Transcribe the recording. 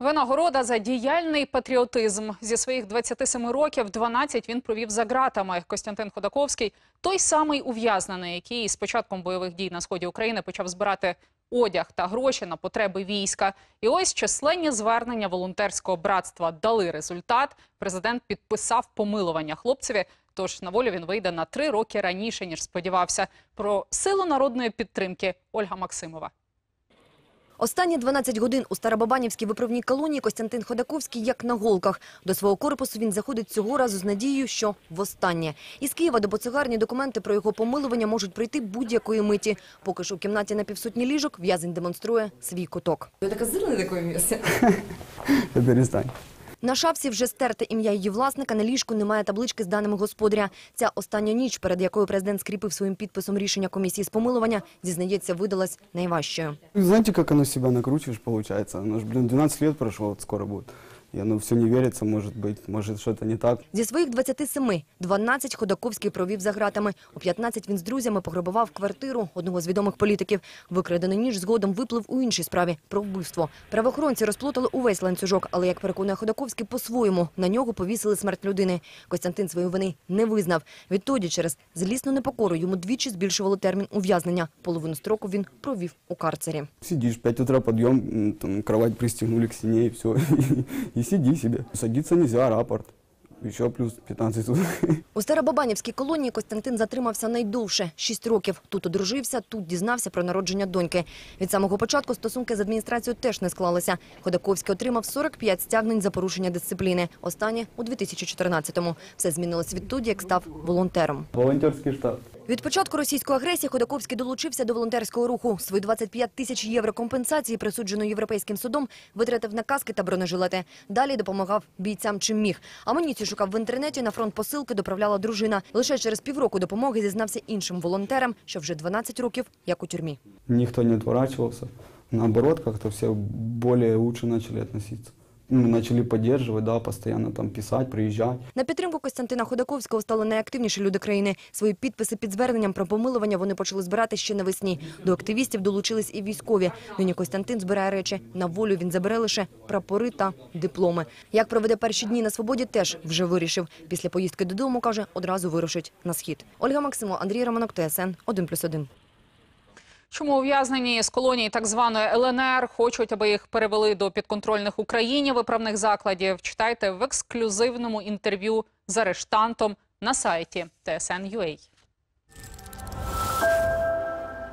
Винагорода за діяльний патріотизм. Зі своїх 27 років 12 він провів за ґратами. Костянтин Ходаковський – той самий ув'язнений, який з початком бойових дій на сході України почав збирати одяг та гроші на потреби війська. І ось численні звернення волонтерського братства дали результат. Президент підписав помилування хлопцеві. Тож на волю він вийде на три роки раніше, ніж сподівався. Про силу народної підтримки Ольга Максимова. Останні 12 годин у Старобабанівській виправній колонії Костянтин Ходаковський як на голках. До свого корпусу він заходить цього разу з надією, що востаннє. Із Києва до Боцегарні документи про його помилування можуть прийти будь-якої миті. Поки ж у кімнаті на півсотні ліжок в'язень демонструє свій куток. Это козырное такое место. Ты перестань. На шафці вже стерте ім'я її власника, на ліжку немає таблички з даними господаря. Ця остання ніч, перед якою президент скріпив своїм підписом рішення комісії з помилування, зізнається, видалась найважчою. Знаєте, як воно себе накручуєш, виходить? Оно ж, блін, 12 років пройшло, от скоро будет. И оно все не верится, может быть, может что-то не так. Зі своїх 27 – 12 Ходаковський провів за ґратами. У 15 він з друзями пограбував квартиру одного з відомих політиків. Викрадений ніж згодом виплив у іншій справі – про вбивство. Правоохоронці розплутали увесь ланцюжок, але, як переконує Ходаковський, по-своєму на нього повісили смерть людини. Костянтин свої вини не визнав. Відтоді через злісну непокору йому двічі збільшували термін ув'язнення. Половину строку він провів у карцері. Сидишь, 5 утра подъем, м, там, кровать пристегнули к стене и все. И сиди себе. Садиться нельзя, рапорт. Еще плюс 15 суток. У Старобабанівській колонії Костянтин затримався найдовше – 6 років. Тут одружився, тут дізнався про народження доньки. Від самого початку стосунки з адміністрацією теж не склалися. Ходаковський отримав 45 стягнень за порушення дисципліни. Останнє у 2014-му. Все змінилось відтоді, як став волонтером. Волонтерский штаб. Від початку російської агресії Ходаковський долучився до волонтерського руху. Свої 25 тисяч євро компенсації, присудженої європейським судом, витратив на каски та бронежилети. Далі допомагав бійцям чим міг. Амуніцію шукав в інтернеті, на фронт посилки доправляла дружина. Лише через півроку допомоги зізнався іншим волонтерам, що вже 12 років як у тюрмі. Никто не отворачивался. Наоборот, как-то все более лучше начали относиться. Ну, начали поддерживать, да, постоянно там писать, приезжать. На підтримку Костянтина Ходаковського стали найактивніші люди країни. Свої підписи під зверненням про помилування вони почали збирати ще навесні. До активістів долучились і військові. Нині Костянтин збирає речі. На волю він забере лише прапори та дипломи. Як проведе перші дні на свободі, теж вже вирішив. Після поїздки додому, каже, одразу вирушить на схід. Ольга Максимо, Андрій Романок, ТСН 1+,1. Чому ув'язнені з колонії так званої ЛНР хочуть, аби їх перевели до підконтрольних Україні виправних закладів? Читайте в ексклюзивному інтерв'ю з арештантом на сайті TSN.ua.